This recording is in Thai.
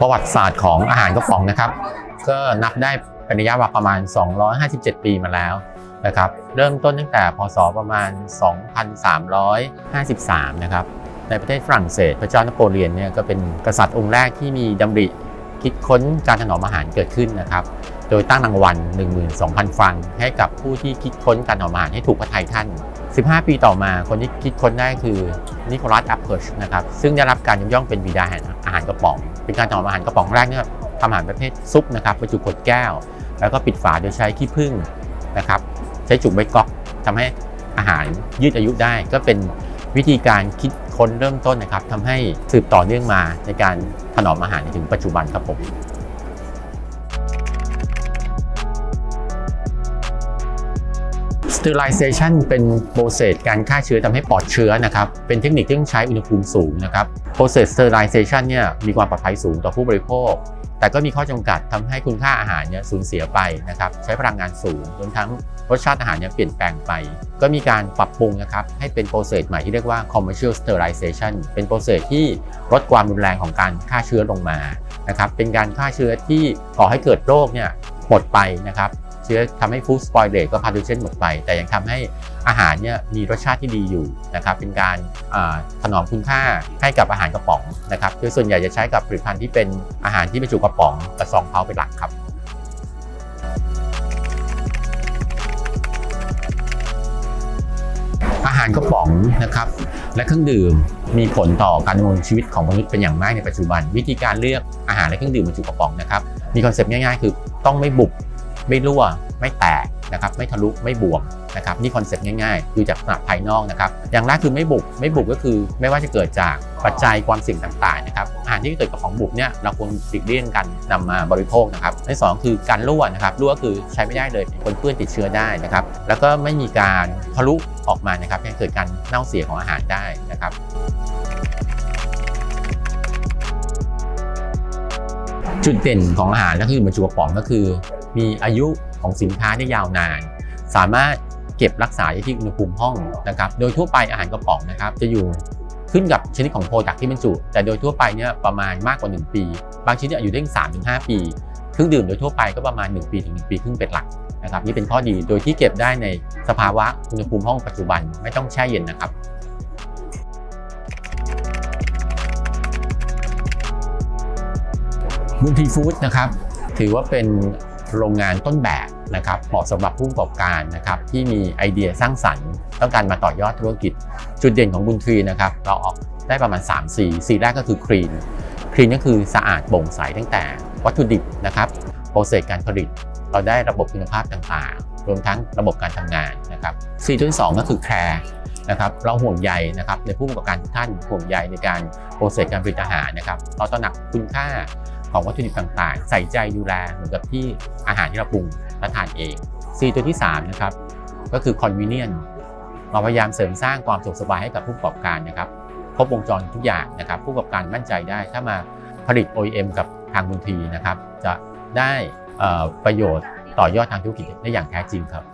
ประวัติศาสตร์ของอาหารกระป๋องนะครับ ก็นับได้เป็นระยะเวลาประมาณ 257 ปีมาแล้วนะครับ เริ่มต้นตั้งแต่พศประมาณ 2353 นะครับ ในประเทศฝรั่งเศสพระเจ้านโปเลียนเนี่ยก็เป็นกษัตริย์องค์แรกที่มีดำริคิดค้นการถนอมอาหารเกิดขึ้นนะครับ โดยตั้งรางวัล 12,000 ฟรังให้กับผู้ที่คิดค้นการถนอมอาหารให้ถูกพระทัยท่าน 15 ปีต่อมาคนที่คิดค้นได้คือนิโคลัสแอปเพิร์ชนะครับ ซึ่งได้รับการยกย่องเป็นบิดาแห่งอาหารกระป๋อง เป็นการถนอมอาหารกระป๋องแรกเนี่ยทำอาหารประเภทซุปนะครับบรรจุขวดแก้ว แล้วก็ปิดฝาโดยใช้ขี้ผึ้งนะครับ ใช้จุกใบก๊อกทำให้อาหารยืดอายุได้ ก็เป็นวิธีการคิดค้นเริ่มต้นนะครับทำให้สืบต่อเนื่องมาในการถนอมอาหารถึงปัจจุบันครับผม sterilization เป็นโปรเซสการฆ่าเชื้อทำให้ปลอดเชื้อนะครับ เป็นเทคนิคที่ต้องใช้อุณหภูมิสูงนะครับ process sterilization เนี่ยมีความปลอดภัยสูงต่อผู้บริโภค แต่ก็มีข้อจำกัดทำให้คุณค่าอาหารเนี่ยสูญเสียไปนะครับ ใช้พลังงานสูงรวมทั้งรสชาติอาหารเนี่ยเปลี่ยนแปลงไป ก็มีการปรับปรุงนะครับให้เป็นโปรเซสใหม่ที่เรียกว่า commercial sterilization เป็นโปรเซสที่ลดความรุนแรงของการฆ่าเชื้อลงมานะครับเป็นการฆ่าเชื้อที่ก่อให้เกิดโรคเนี่ยหมดไปนะครับ เชื้อทำให้ฟู้ดสปอยเลตก็พาดูเช่นหมดไป แต่ยังทำให้อาหารเนี่ยมีรสชาติที่ดีอยู่นะครับเป็นการถนอมคุณค่าให้กับอาหารกระป๋องนะครับโดยส่วนใหญ่จะใช้กับผลิตภัณฑ์ที่เป็นอาหารที่บรรจุกระป๋องกระซองเพาเป็นหลักครับอาหารกระป๋องนะครับและเครื่องดื่มมีผลต่อการดำรงชีวิตของมนุษย์เป็นอย่างมากในปัจจุบัน วิธีการเลือกอาหารและเครื่องดื่มบรรจุกระป๋องนะครับมีคอนเซปต์ง่ายๆ คือต้องไม่บุบ ไม่รั่ว ไม่แตกนะครับไม่ทะลุไม่บวมนะครับนี่คอนเซ็ปต์ง่ายๆ ดูจากลักษณะภายนอกนะครับอย่างแรกคือไม่บุบไม่บุบก็คือไม่ว่าจะเกิดจากปัจจัยความเสี่ยงต่างๆนะครับอาหารที่เกิดกับของบุบเนี่ยเราควรหลีกเลี่ยงกันนำมาบริโภคนะครับอันที่สองคือการรั่วนะครับรั่วคือใช้ไม่ได้เลยเป็นคนเปื้อนติดเชื้อได้นะครับแล้วก็ไม่มีการทะลุออกมานะครับให้เกิดการเน่าเสียของอาหารได้นะครับจุดเด่นของอาหารและเครื่อมบรรจุกระป๋องก็คือ มีอายุของสินค้าได้ยาวนาน สามารถเก็บรักษาได้ที่อุณหภูมิห้องนะครับ โดยทั่วไปอาหารกระป๋องนะครับ จะอยู่ขึ้นกับชนิดของโปรดักที่บรรจุ แต่โดยทั่วไปเนี่ยประมาณมากกว่า 1 ปี บางชนิดอายุได้3ถึง5ปีเครื่องดื่มโดยทั่วไปก็ประมาณ 1 ปีถึง 1 ปีครึ่งเป็นหลักนะครับ นี่เป็นข้อดีโดยที่เก็บได้ในสภาวะอุณหภูมิห้องปัจจุบันไม่ต้องแช่เย็นนะครับบุญทีฟู้ดนะครับถือว่าเป็น โรงงานต้นแบบนะครับเหมาะสำหรับผู้ประกอบการนะครับที่มีไอเดียสร้างสรรค์ต้องการมาต่อยอดธุรกิจ จุดเด่นของบุญทรีนะครับเราออกได้ประมาณ 3 สีสีแรกก็คือคลีนคลีนก็คือสะอาดโปร่งใสตั้งแต่ วัตถุดิบนะครับโปรเซสการผลิต เราได้ระบบคุณภาพต่างๆ รวมทั้งระบบการทำงานนะครับสีที่สองก็คือแคร์นะครับเราห่วงใยนะครับในผู้ประกอบการทุกท่านห่วงใยในการโปรเซสการผลิตอาหารนะครับเราตระหนักคุณค่า ของวัตถุดิบต่างๆ ใส่ใจดูแลเหมือนกับที่อาหารที่เราปรุงและทานเอง C ตัวที่3นะครับก็คือ convenient เราพยายามเสริมสร้างความสะดวกสบายให้กับผู้ประกอบการนะครับครบวงจรทุกอย่างนะครับ ผู้ประกอบการมั่นใจได้ ถ้ามาผลิต OEM กับทางบุญทีนะครับ จะได้ประโยชน์ต่อยอดทางธุรกิจได้อย่างแท้จริงครับ